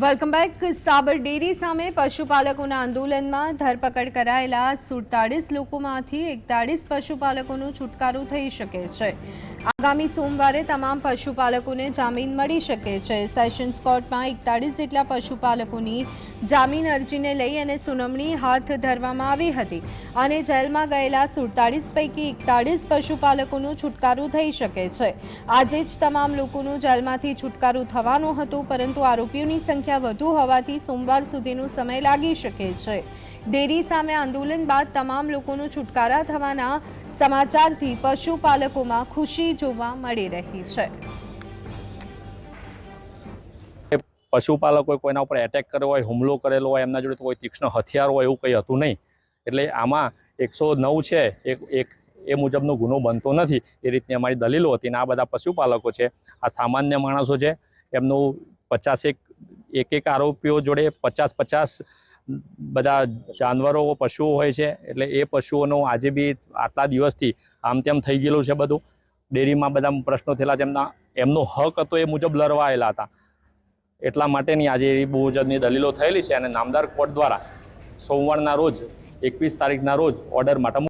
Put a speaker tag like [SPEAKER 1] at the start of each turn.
[SPEAKER 1] Welcome back સાબર dairy સામે પશુપાલકોના આંદોલનમાં ધરપકડ કરાયેલા સુડતાળીસ લોકોમાંથી એકતાળીસ પશુપાલકોનો છુટકારો થઈ શકે છે. આગામી સોમવારે તમામ પશુપાલકોને જામીન મળી શકે છે. સેશન્સ કોર્ટમાં એકતાળીસ જેટલા પશુપાલકોની જામીન અરજીને લઈ અને સુનાવણી હાથ ધરવામાં આવી હતી. અને જેલમાં ગયેલા સુડતાળીસ પૈકી એકતાળીસ પશુપાલકોનો છુટકારો થઈ શકે છે. આજે જ તમામ લોકોનો જેલમાંથી છુટકારો થવાનો હતો, પરંતુ આરોપીઓની સંખ્યા વધુ હોવાથી સોમવાર સુધીનો સમય લાગી શકે છે. ડેરી સામે આંદોલન બાદ તમામ લોકોનો છુટકારા થવાના સમાચારથી પશુપાલકોમાં ખુશી જોવા મળી રહી છે.
[SPEAKER 2] પશુપાલકોએ કોઈના ઉપર એટેક કર્યો હોય, હુમલો કરેલો હોય, એમના જોડે કોઈ તીક્ષ્ણ હથિયાર હોય એવું કંઈ હતું નહીં. એટલે આમાં એકસો નવ છે, એક એક, એ મુજબનો ગુનો બનતો નથી. એ રીતની અમારી દલીલો હતી અને આ બધા પશુપાલકો છે. આ સામાન્ય માણસો છે. એમનું પચાસેક એક એક આરોપીઓ જોડે પચાસ પચાસ બધા જાનવરો, પશુઓ હોય છે. એટલે એ પશુઓનો આજે બી આટલા દિવસથી આમ તેમ થઈ ગયેલું છે બધું. ડેરીમાં બધા પ્રશ્નો થયેલા છે. એમના, એમનો હક હતો એ મુજબ લડવાયેલા હતા. એટલા માટેની આજે એ મુજબની દલીલો થયેલી છે અને નામદાર કોર્ટ દ્વારા સોમવારના રોજ એકવીસ તારીખના રોજ ઓર્ડર માટે